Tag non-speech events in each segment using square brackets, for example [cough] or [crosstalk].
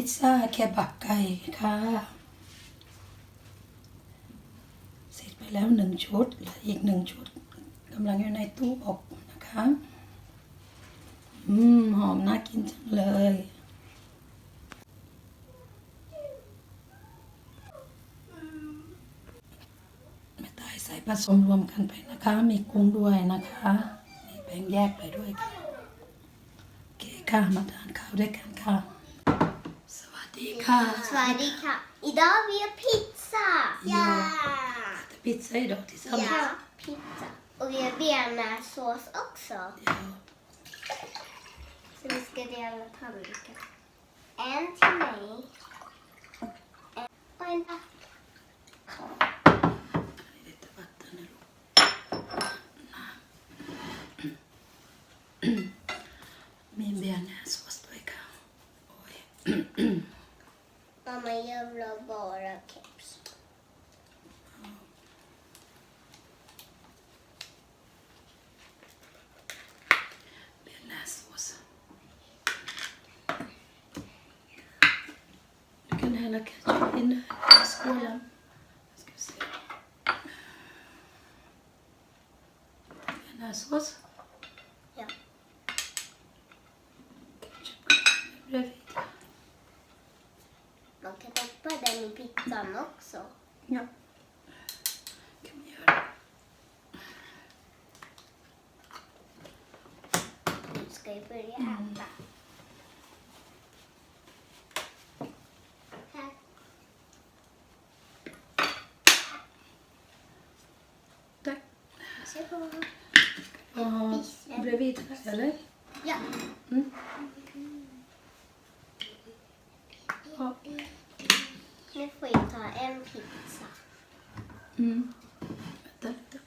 พิซซ่าแคบับไก่ค่ะ เสร็จไปแล้วหนึ่งชุดเหลืออีกหนึ่งชุดกำลังอยู่ในตู้อบนะคะ อืม หอมน่ากินจังเลยไม่ตายใส่ผสมรวมกันไปนะคะ มีกุ้งด้วยนะคะมีแป้งแยกไปด้วยค่ะ โอเคค่ะ มาทานข้าวด้วยกันค่ะ Swadika. Swadika. Idag vi gör pizza. Ja. Vi äter pizza idag tillsammans. Ja, pizza. Och vi gör bearnaisesås också. Ja. Så vi ska dela tallrikar. En till mig. hela ketchupen i skålen. Jag se. Den sås. Ja. Bredvid. Man kan doppa den i pizzan också. Ja. kan man göra. Nu ska ju börja mm. äta. Mm. Och bredvid eller? Ja. Mm. Ja. Nu får vi ta en pizza. Mm. Vänta.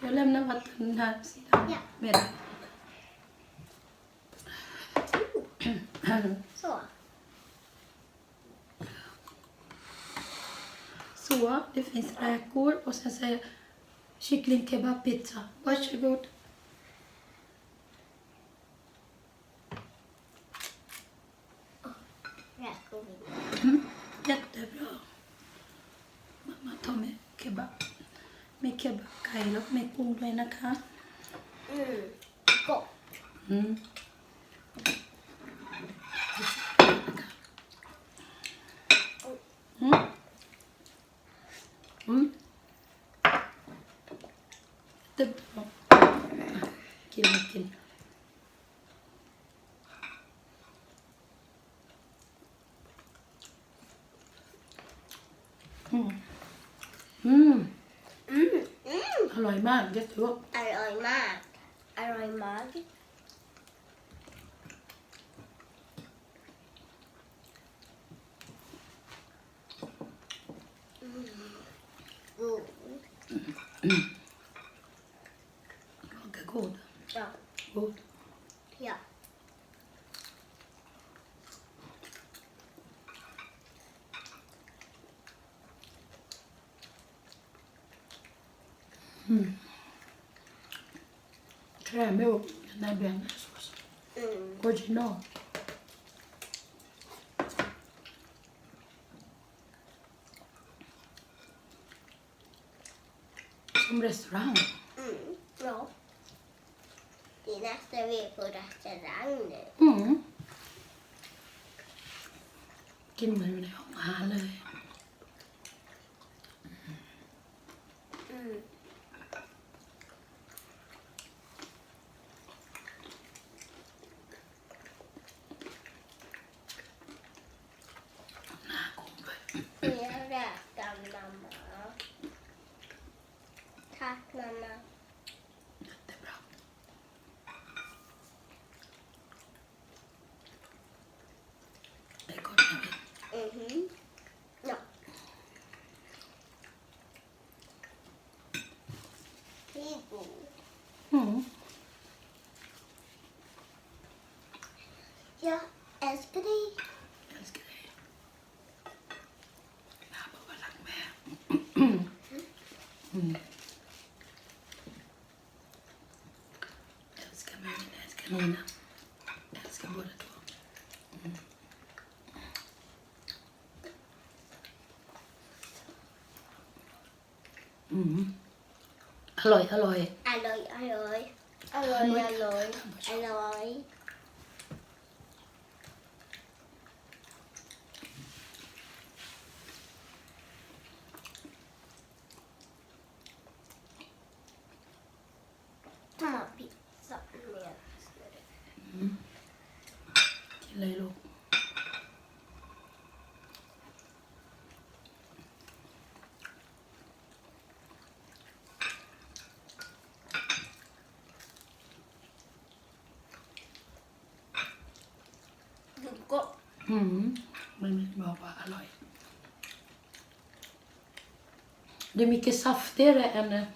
Kan jag lämna vatten den här sidan? Ja. Med dig? Så. Så, det finns räkor och sen säger kyckling kebab pizza. Varsågod. Räkor vi. Mm. Jättebra. Mamma tar med kebab. Med kebabkai แล้วก็มีกุ้งด้วยนะคะ Mm. Gott. อืมอืมอืมเต็มกินมากิน อืม อืม Mm. Mm. อร่อย มากเยอะถือว่า Arroy mag. Arroy mag. Mm. God. Ganska god. Ja. god. Ja. Krämig och den där bearnaisesåsen. Mm. Original. Som restaurang. Mm. Ja. Det är nästan vi är på restaurang nu. Mm. กินเหมือนอยู่ในห้องอาหารเลย Tới đi Nào bố bà lặng mẹ Ừ. Älskar mig, älskar Nina. Älskar båda två. Mm. Mm. Halloj, halloj. Halloj, halloj. Halloj, halloj. Halloj. Gott. อืมมันบอกว่าอร่อย Det är mycket saftigare än,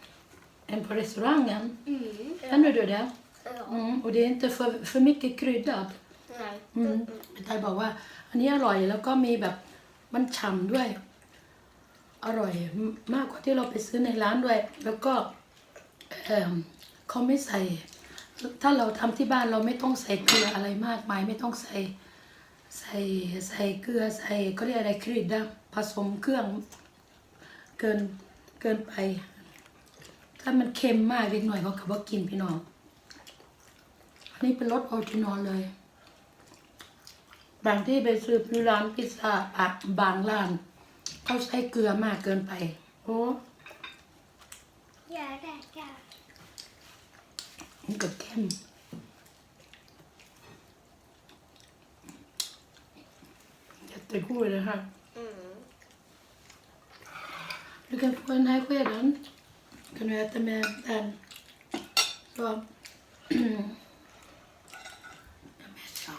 än på restaurangen. Mm. Känner du det? Ja. Mm, och det är inte för, för mycket kryddat. Nej. อืมไทยบอกว่า อันนี้อร่อยแล้วก็มีแบบมันฉ่ำด้วย อร่อยมากกว่าที่เราไปซื้อในร้านด้วย แล้วก็เอิ่มเขาไม่ใส่ ถ้าเราทำที่บ้านเราไม่ต้องใส่เกลืออะไรมากมายไม่ต้องใส่ ใส่ใส่เกลือใส่เขาเรียกอะไรครีดนะผสมเครื่องเกินเกินไป ถ้ามันเค็มมากเล็กหน่อยเขาก็บอกกินพี่น้องอันนี้เป็นรสออริจินอลเลยบางที่ไปซื้อที่ร้านพิซซ่าอะบางร้านเขาใช้เกลือมากเกินไป โอ้ Ja, räkar. มันก็เข้ม jättegod det här. Mm. Du kan få den här skeden. kan du äta med den. Så. Jag vet så.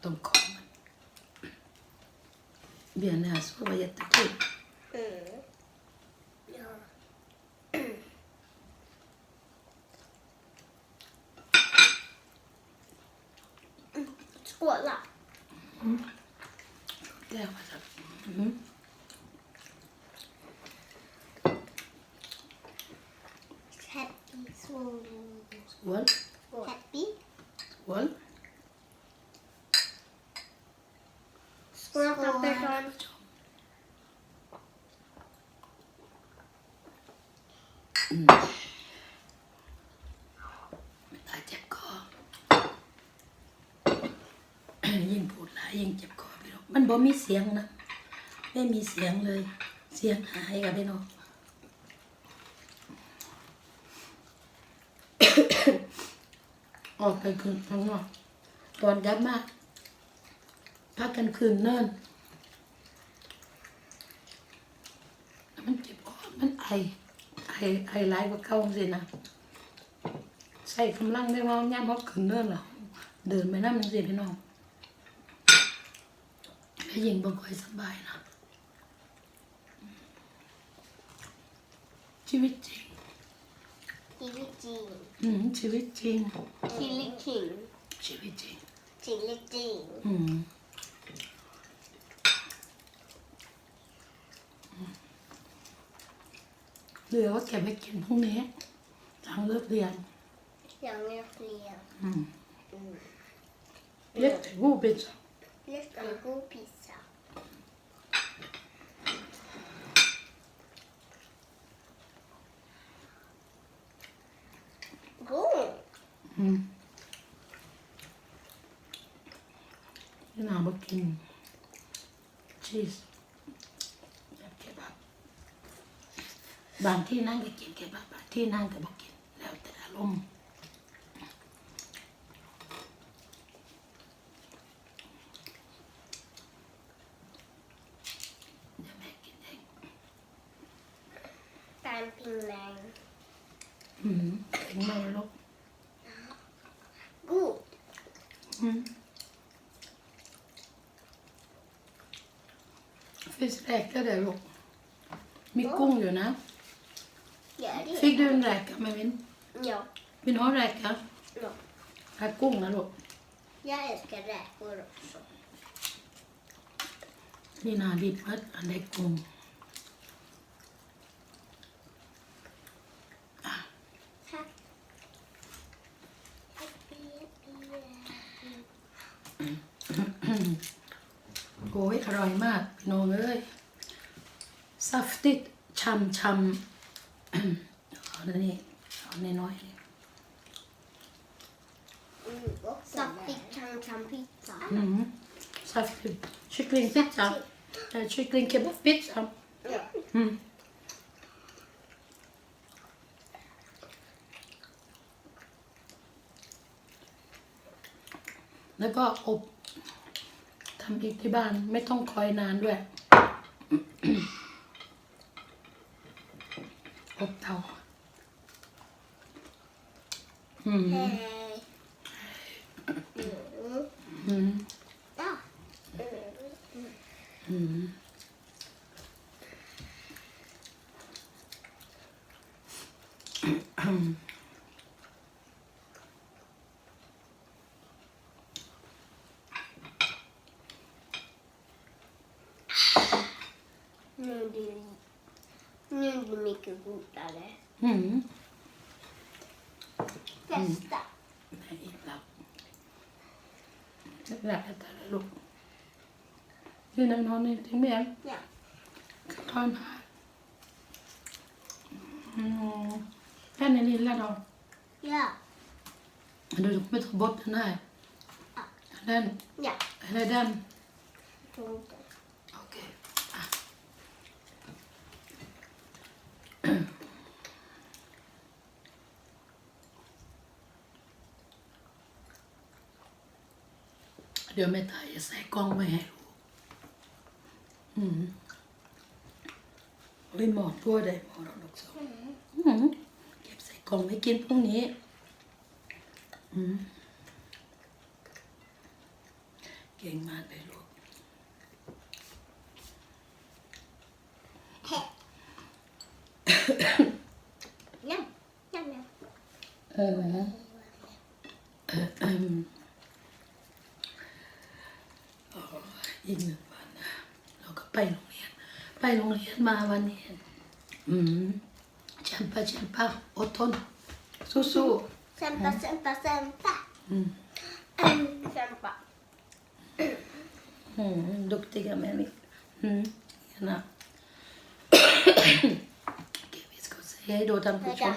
De kommer. Bearnaise var jättekul. Mm. Ja. [clears throat] Skåla. 응? 네, 맞아. 응? Happy soul. What? Happy? What? ลายยิ่งเจ็บคอพี่น้องมันบ่มีเสียงนะ ไม่มีเสียงเลย เสียงหายกับพี่น้องออกไปคืนข้างนอกตอนกลับมาพักกันคืนเนิ่นแล้วมันเจ็บคอมันไอ ไอไอร้ายกว่าเก่าสินะใส่กำลังได้ว่าย่ามเขาขึ้นเนิ่นหรอเดินไปนั่นมันสิพี่น้อง แม่ยิงบ่ค่อยสบายนะ ชีวิตจริง Chili King. อืมชีวิตจริง Chili King. ชีวิตจริง Chili King. อืมเหลือว่าเก็บไว้กินพรุ่งนี้หลังเลิกเรียน Jag har fler. อืม Mm. เล็กแต่งูเป็นสั Lätt en god pizza. God! อืมพี่นาบอกกิน ชีสแบบเคบับบางที่นั่งก็กินเคบับบางที่นั่งก็บอกกิน แล้วแต่อารมณ์เดี๋ยวแม่กินเอง Campingman. อืมถึงไม่ลูก God! อืม ฟิชแรกก็ได้ลูกมีกุ้งอยู่นะ Gör det? Fick du en räka med min? Ja. Vill du ha räka? ja. Här กุ้งลูก Jag älskar räkor också. นี่นาดิบมัดอันได้กุ้ง Tack. โอ้ ยอร่อยมากพี่น้องเอ้ย saftigt ฉช่ำช่ำเอาอันนี้เอาน้อยๆ Saftig cham cham pizza. Mm. Saftig kycklingpizza. Eh, Kycklingkebabpizza. Ja. Mm. แล้วก็อบทำอีกที่บ้านไม่ต้องคอยนานด้วย อบเตาอืมอืมอืม Nu blir det, nu blir det mycket godare. อืม Testa. แม่อิ่มแล้วอยากจะแต่ละลูกยืนนั่งนอนนี่ทิ้งแม่ Ja. ทอนหาอืมแค่นี้นี่แล้วเรา Ja. Du kommer ta bort den här. Den. Ja. Eller den. Punkten. Dio me tager sig igång med henne. Mm. Och imorgon på det imorgon också. Mm. Ger sig igång med kin พรุ่งนี้ อืมเก่งมากเลยลูก Njam. Njam, njam. เออเออเอิ่มอ๋ออีกหนึ่งวันนะเราก็ไปโรงเรียน ไปโรงเรียนมาวันนี้อืมแชมปาแชมปาอดทน สู้ Kämpa, kämpa, kämpa. ๆอืม Kämpa. อืม duktiga människor. Mm, gärna. Okej, vi ska säga hej då till ท่านผู้ชม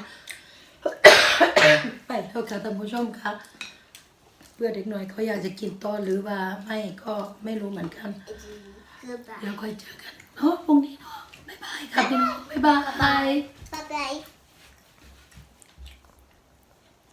ไปแล้วค่ะท่านผู้ชมค่ะเพื่อเด็กหน่อยเขาอยากจะกินต่อหรือว่าไม่ก็ไม่รู้เหมือนกัน Gubbar. แล้วค่อยเจอกัน เฮ้ยพรุ่งนี้เนาะบ๊ายบายค่ะพี่น้องบ๊ายบาย Bye bye.